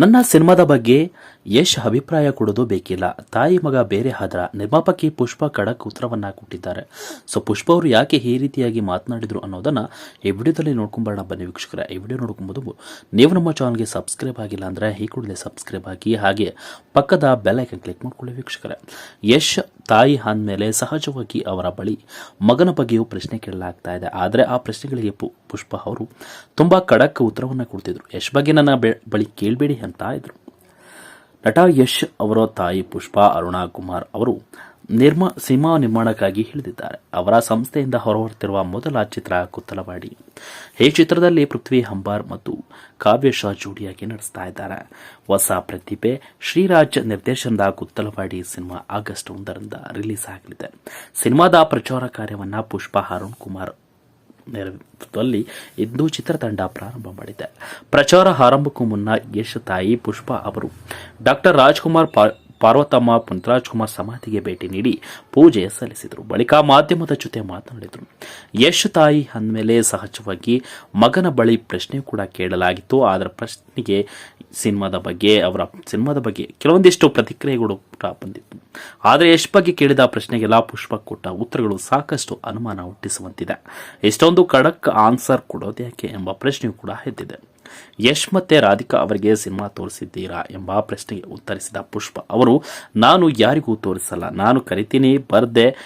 ನನ್ನ ಸಿನಿಮಾದ ಬಗ್ಗೆ ಯಶ್ ಅಭಿಪ್ರಾಯ ಕೊಡೋದು ಬೇಕಿಲ್ಲ. ತಾಯಿ ಮಗ ಬೇರೆ ಆದ್ರ ನಿರ್ಮಾಪಕಿ ಪುಷ್ಪ ಖಡಕ್ ಉತ್ತರವನ್ನ ಕೊಟ್ಟಿದ್ದಾರೆ. ಸೊ ಪುಷ್ಪ ಅವರು ಯಾಕೆ ಈ ರೀತಿಯಾಗಿ ಮಾತನಾಡಿದ್ರು ಅನ್ನೋದನ್ನ ಈ ವಿಡಿಯೋದಲ್ಲಿ ನೋಡ್ಕೊಂಬರೋಣ ಬನ್ನಿ ವೀಕ್ಷಕರ. ಈ ವಿಡಿಯೋ ನೋಡ್ಕೊಂಬೋದು ನೀವು ನಮ್ಮ ಚಾನಲ್ಗೆ ಸಬ್ಸ್ಕ್ರೈಬ್ ಆಗಿಲ್ಲ ಅಂದ್ರೆ ಈ ಕೂಡಲೇ ಸಬ್ಸ್ಕ್ರೈಬ್ ಆಗಿ ಹಾಗೆ ಪಕ್ಕದ ಬೆಲ್ ಐಕನ್ ಕ್ಲಿಕ್ ಮಾಡ್ಕೊಳ್ಳಿ ವೀಕ್ಷಕರೇ. ಯಶ್ ತಾಯಿ ಅಂದಮೇಲೆ ಸಹಜವಾಗಿ ಅವರ ಬಳಿ ಮಗನ ಬಗ್ಗೆಯೂ ಪ್ರಶ್ನೆ ಕೇಳಲಾಗ್ತಾ ಇದೆ. ಆದರೆ ಆ ಪ್ರಶ್ನೆಗಳಿಗೆ ಪುಷ್ಪ ಅವರು ತುಂಬಾ ಖಡಕ್ ಉತ್ತರವನ್ನು ಕೊಡ್ತಿದ್ರು. ಯಶ್ ಬಗ್ಗೆ ನನ್ನ ಬಳಿ ಕೇಳಬೇಡಿ ಅಂತ ಇದ್ರು. ನಟ ಯಶ್ ಅವರ ತಾಯಿ ಪುಷ್ಪಾ, ಅರುಣಾ ಕುಮಾರ್ ಅವರು ನಿರ್ಮಾ, ಸಿನಿಮಾ ನಿರ್ಮಾಣಕ್ಕಾಗಿ ಹಿಡಿದಿದ್ದಾರೆ. ಅವರ ಸಂಸ್ಥೆಯಿಂದ ಹೊರಹೊರ್ತಿರುವ ಮೊದಲ ಚಿತ್ರ ಕುತ್ತಲವಾಡಿ. ಈ ಚಿತ್ರದಲ್ಲಿ ಪೃಥ್ವಿ ಹಂಬಾರ್ ಮತ್ತು ಕಾವ್ಯ ಶಾ ಜೋಡಿಯಾಗಿ ನಡೆಸ್ತಾ ಇದ್ದಾರೆ. ಹೊಸ ಪ್ರತಿಭೆ, ಶ್ರೀರಾಜ್ ನಿರ್ದೇಶನದ ಕುತ್ತಲವಾಡಿ ಸಿನಿಮಾ ಆಗಸ್ಟ್ ಒಂದರಿಂದ ರಿಲೀಸ್ ಆಗಲಿದೆ. ಸಿನಿಮಾದ ಪ್ರಚಾರ ಕಾರ್ಯವನ್ನ ಪುಷ್ಪಾ, ಅರುಣ್ ಕುಮಾರ್ ನೇತೃತ್ವದಲ್ಲಿ ಇಂದು ಚಿತ್ರತಂಡ ಪ್ರಾರಂಭ ಮಾಡಿದೆ ಪ್ರಚಾರ ಆರಂಭಕ್ಕೂ ಮುನ್ನ ಯಶ್ ತಾಯಿ ಪುಷ್ಪ ಅವರು ಡಾಕ್ಟರ್ ರಾಜ್ಕುಮಾರ್ ಪಾರ್ವತಮ್ಮ ಪುನರಾಜ್ ಕುಮಾರ್ ಸಮಾಧಿಗೆ ಭೇಟಿ ನೀಡಿ ಪೂಜೆ ಸಲ್ಲಿಸಿದರು. ಬಳಿಕ ಮಾಧ್ಯಮದ ಜೊತೆ ಮಾತನಾಡಿದರು. ಯಶ್ ತಾಯಿ ಅಂದಮೇಲೆ ಸಹಜವಾಗಿ ಮಗನ ಬಳಿ ಪ್ರಶ್ನೆ ಕೂಡ ಕೇಳಲಾಗಿತ್ತು. ಆದರೆ ಪ್ರಶ್ನೆಗೆ ಸಿನಿಮಾದ ಬಗ್ಗೆ, ಅವರ ಸಿನಿಮಾದ ಬಗ್ಗೆ ಕೆಲವೊಂದಿಷ್ಟು ಪ್ರತಿಕ್ರಿಯೆಗಳು ಕೂಡ ಬಂದಿತ್ತು. ಆದರೆ ಯಶ್ ಬಗ್ಗೆ ಕೇಳಿದ ಪ್ರಶ್ನೆಗೆಲ್ಲ ಪುಷ್ಪ ಕೊಟ್ಟ ಉತ್ತರಗಳು ಸಾಕಷ್ಟು ಅನುಮಾನ ಹುಟ್ಟಿಸುವಂತಿದೆ. ಇಷ್ಟೊಂದು ಖಡಕ್ ಆನ್ಸರ್ ಕೊಡೋದು ಯಾಕೆ ಎಂಬ ಪ್ರಶ್ನೆಯೂ ಕೂಡ ಎದ್ದಿದೆ. ಯಶ್ ಮತ್ತೆ ರಾಧಿಕಾ ಅವರಿಗೆ ಸಿನಿಮಾ ತೋರಿಸಿದ್ದೀರಾ ಎಂಬ ಪ್ರಶ್ನೆಗೆ ಉತ್ತರಿಸಿದ ಪುಷ್ಪ ಅವರು, ನಾನು ಯಾರಿಗೂ ತೋರಿಸಲ್ಲ. ನಾನು ಕರಿತೀನಿ, ಬರ್ದೆ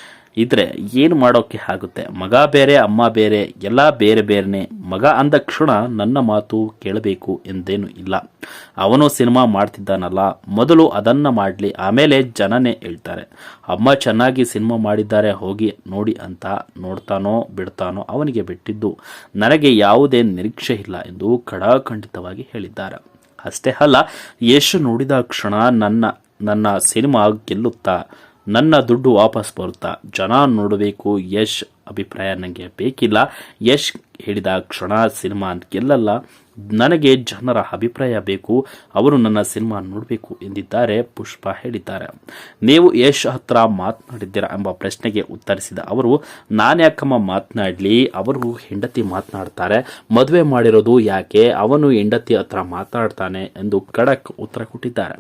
ಇದ್ರೆ ಏನು ಮಾಡೋಕೆ ಆಗುತ್ತೆ? ಮಗ ಬೇರೆ, ಅಮ್ಮ ಬೇರೆ, ಎಲ್ಲ ಬೇರೆ ಬೇರೆನೆ. ಮಗ ಅಂದ ಕ್ಷಣ ನನ್ನ ಮಾತು ಕೇಳಬೇಕು ಎಂದೇನು ಇಲ್ಲ. ಅವನು ಸಿನಿಮಾ ಮಾಡ್ತಿದ್ದಾನಲ್ಲ. ಮೊದಲು ಅದನ್ನ ಮಾಡಲಿ, ಆಮೇಲೆ ಜನನೇ ಹೇಳ್ತಾರೆ. ಅಮ್ಮ ಚೆನ್ನಾಗಿ ಸಿನಿಮಾ ಮಾಡಿದ್ದಾರೆ, ಹೋಗಿ ನೋಡಿ ಅಂತ ನೋಡ್ತಾನೋ, ಬಿಡ್ತಾನೋ ಅವನಿಗೆ ಬಿಟ್ಟಿದ್ದು. ನನಗೆ ಯಾವುದೇ ನಿರೀಕ್ಷೆ ಇಲ್ಲ ಎಂದು ಖಡಾಖಂಡಿತವಾಗಿ ಹೇಳಿದ್ದಾರೆ. ಅಷ್ಟೇ ಅಲ್ಲ ಯಶ್ ನೋಡಿದ ಕ್ಷಣ ನನ್ನ ನನ್ನ ಸಿನಿಮಾ ಗೆಲ್ಲುತ್ತಾ ನನ್ನ ದುಡ್ಡು ವಾಪಸ್ ಬರುತ್ತಾ? ಜನ ನೋಡಬೇಕು ಯಶ್ ಅಭಿಪ್ರಾಯ ನನಗೆ ಬೇಕಿಲ್ಲ. ಯಶ್ ಹೇಳಿದ ಕ್ಷಣ ಸಿನಿಮಾ ಗೆಲ್ಲಲ್ಲ. ನನಗೆ ಜನರ ಅಭಿಪ್ರಾಯ ಬೇಕು. ಅವರು ನನ್ನ ಸಿನಿಮಾ ನೋಡಬೇಕು ಎಂದಿದ್ದಾರೆ ಪುಷ್ಪ ಹೇಳಿದ್ದಾರೆ. ನೀವು ಯಶ್ ಹತ್ರ ಮಾತನಾಡಿದ್ದೀರಾ ಎಂಬ ಪ್ರಶ್ನೆಗೆ ಉತ್ತರಿಸಿದ ಅವರು ನಾನ್ಯಾಕಮ್ಮ ಮಾತನಾಡಲಿ? ಅವರು ಹೆಂಡತಿ ಮಾತನಾಡ್ತಾರೆ. ಮದುವೆ ಮಾಡಿರೋದು ಯಾಕೆ? ಅವನು ಹೆಂಡತಿ ಹತ್ರ ಮಾತಾಡ್ತಾನೆ ಎಂದು ಖಡಕ್ ಉತ್ತರ ಕೊಟ್ಟಿದ್ದಾರೆ.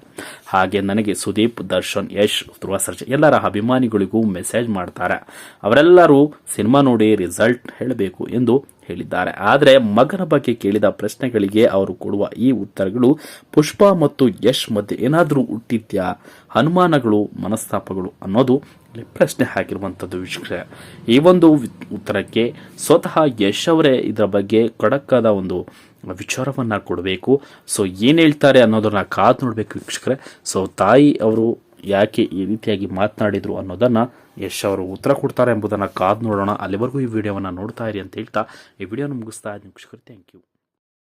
ಹಾಗೆ ನನಗೆ ಸುದೀಪ್, ದರ್ಶನ್, ಯಶ್, ಧ್ರುವ ಸರ್ಜಾ ಎಲ್ಲರ ಅಭಿಮಾನಿಗಳಿಗೂ ಮೆಸೇಜ್ ಮಾಡ್ತಾರೆ. ಅವರೆಲ್ಲರೂ ಸಿನಿಮಾ ನೋಡಿ ರಿಸಲ್ಟ್ ಹೇಳಬೇಕು ಎಂದು ಹೇಳಿದ್ದಾರೆ. ಆದರೆ ಮಗನ ಬಗ್ಗೆ ಕೇಳಿದ ಪ್ರಶ್ನೆಗಳಿಗೆ ಅವರು ಕೊಡುವ ಈ ಉತ್ತರಗಳು, ಪುಷ್ಪ ಮತ್ತು ಯಶ್ ಮಧ್ಯೆ ಏನಾದರೂ ಹುಟ್ಟಿದ್ಯಾ? ಅನುಮಾನಗಳು, ಮನಸ್ತಾಪಗಳು ಅನ್ನೋದು ಪ್ರಶ್ನೆ ಆಗಿರುವಂಥದ್ದು ವಿಷಯ ಈ ಒಂದು ಉತ್ತರಕ್ಕೆ ಸ್ವತಃ ಯಶ್ ಅವರೇ ಇದರ ಬಗ್ಗೆ ಕಡಕ್ಕಾದ ಒಂದು ವಿಚಾರವನ್ನು ಕೊಡಬೇಕು. ಸೊ ಏನು ಹೇಳ್ತಾರೆ ಅನ್ನೋದನ್ನು ಕಾದು ನೋಡಬೇಕು ವೀಕ್ಷಕರೇ. ಸೊ ತಾಯಿ ಅವರು ಯಾಕೆ ಈ ರೀತಿಯಾಗಿ ಮಾತನಾಡಿದರು ಅನ್ನೋದನ್ನ ಯಶ್ ಅವರು ಉತ್ತರ ಕೊಡ್ತಾರೆ ಎಂಬುದನ್ನು ಕಾದು ನೋಡೋಣ. ಅಲ್ಲಿವರೆಗೂ ಈ ವಿಡಿಯೋವನ್ನು ನೋಡ್ತಾ ಇರಿ ಅಂತ ಹೇಳ್ತಾ ಈ ವಿಡಿಯೋನ ಮುಗಿಸ್ತಾ ಇದ್ದೀನಿ. ವೀಕ್ಷಕರು ಥ್ಯಾಂಕ್ ಯು